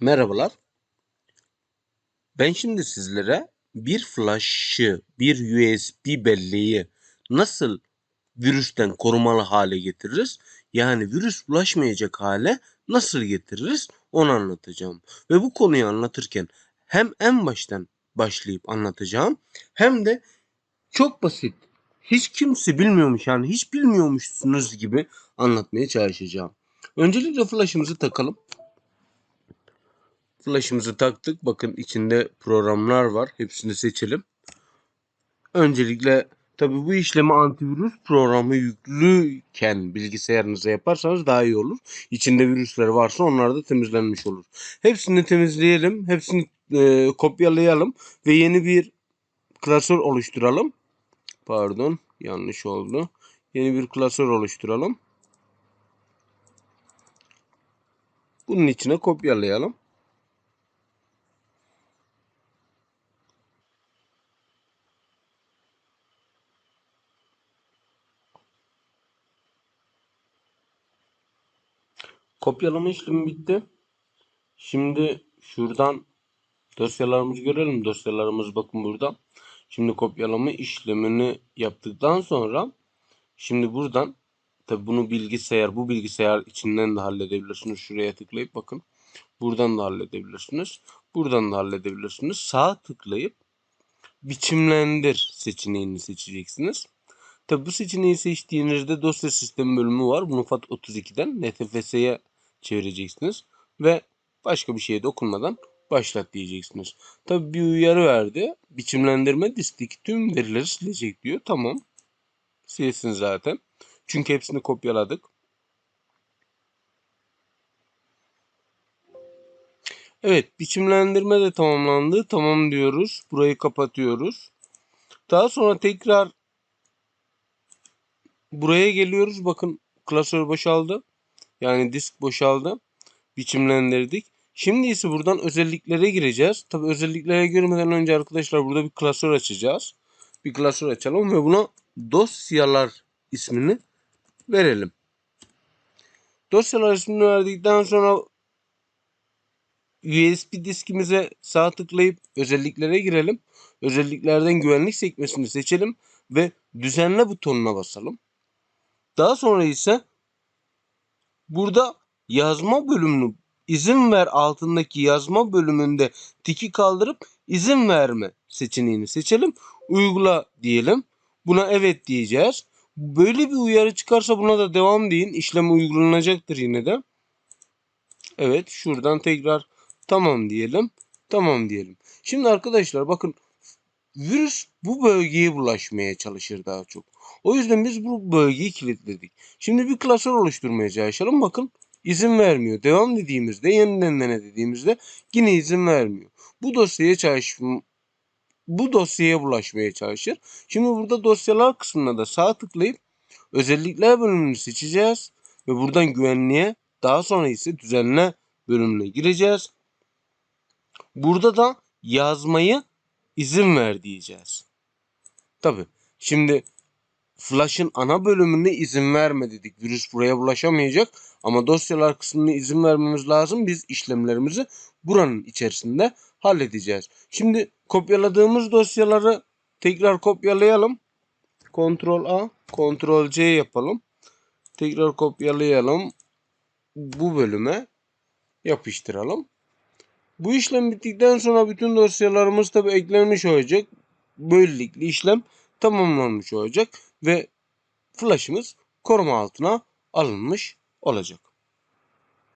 Merhabalar. Ben şimdi sizlere bir flash'ı, bir USB belleği nasıl virüsten korumalı hale getiririz? Yani virüs bulaşmayacak hale nasıl getiririz? Onu anlatacağım. Ve bu konuyu anlatırken hem en baştan başlayıp anlatacağım hem de çok basit. Hiç kimse bilmiyormuş yani hiç bilmiyormuşsunuz gibi anlatmaya çalışacağım. Öncelikle flash'ımızı takalım. Flash'ımızı taktık. Bakın içinde programlar var. Hepsini seçelim. Öncelikle tabi bu işlemi antivirüs programı yüklüyken bilgisayarınıza yaparsanız daha iyi olur. İçinde virüsler varsa onlar da temizlenmiş olur. Hepsini temizleyelim. Hepsini e, kopyalayalım ve yeni bir klasör oluşturalım. Pardon yanlış oldu. Yeni bir klasör oluşturalım. Bunun içine kopyalayalım. Kopyalama işlemi bitti. Şimdi şuradan dosyalarımızı görelim. Dosyalarımız bakın burada. Şimdi kopyalama işlemini yaptıktan sonra şimdi buradan tabi bunu bilgisayar bu bilgisayar içinden de halledebilirsiniz. Şuraya tıklayıp bakın. Buradan da halledebilirsiniz. Buradan da halledebilirsiniz. Sağ tıklayıp biçimlendir seçeneğini seçeceksiniz. Tabi bu seçeneği seçtiğinizde dosya sistemi bölümü var. Bunu FAT32'den NTFS'ye çevireceksiniz. Ve başka bir şeye dokunmadan başlat diyeceksiniz. Tabi bir uyarı verdi. Biçimlendirme diskteki tüm verileri silecek diyor. Tamam. Silsin zaten. Çünkü hepsini kopyaladık. Evet biçimlendirme de tamamlandı. Tamam diyoruz. Burayı kapatıyoruz. Daha sonra tekrar buraya geliyoruz. Bakın klasör boşaldı. Yani disk boşaldı. Biçimlendirdik. Şimdi ise buradan özelliklere gireceğiz. Tabi özelliklere girmeden önce arkadaşlar burada bir klasör açacağız. Bir klasör açalım ve buna dosyalar ismini verelim. Dosyalar ismini verdikten sonra USB diskimize sağ tıklayıp özelliklere girelim. Özelliklerden güvenlik sekmesini seçelim ve düzenle butonuna basalım. Daha sonra ise burada yazma bölümünü izin ver altındaki yazma bölümünde tiki kaldırıp izin verme seçeneğini seçelim. Uygula diyelim. Buna evet diyeceğiz. Böyle bir uyarı çıkarsa buna da devam deyin. İşlem uygulanacaktır yine de. Evet şuradan tekrar tamam diyelim. Tamam diyelim. Şimdi arkadaşlar bakın virüs bu bölgeye bulaşmaya çalışır daha çok. O yüzden biz bu bölgeyi kilitledik. Şimdi bir klasör oluşturmaya çalışalım. Bakın izin vermiyor. Devam dediğimizde yeniden dene dediğimizde yine izin vermiyor. Bu dosyaya çalış bu dosyaya bulaşmaya çalışır. Şimdi burada dosyalar kısmına da sağ tıklayıp özellikler bölümünü seçeceğiz ve buradan güvenliğe daha sonra ise düzenle bölümüne gireceğiz. Burada da yazmayı izin ver diyeceğiz. Tabi şimdi Flash'ın ana bölümüne izin verme dedik. Virüs buraya bulaşamayacak ama dosyalar kısmına izin vermemiz lazım. Biz işlemlerimizi buranın içerisinde halledeceğiz. Şimdi kopyaladığımız dosyaları tekrar kopyalayalım. Ctrl A, Ctrl C yapalım. Tekrar kopyalayalım. Bu bölüme yapıştıralım. Bu işlem bittikten sonra bütün dosyalarımız tabi eklenmiş olacak. Böylelikle işlem tamamlanmış olacak ve flash'ımız koruma altına alınmış olacak.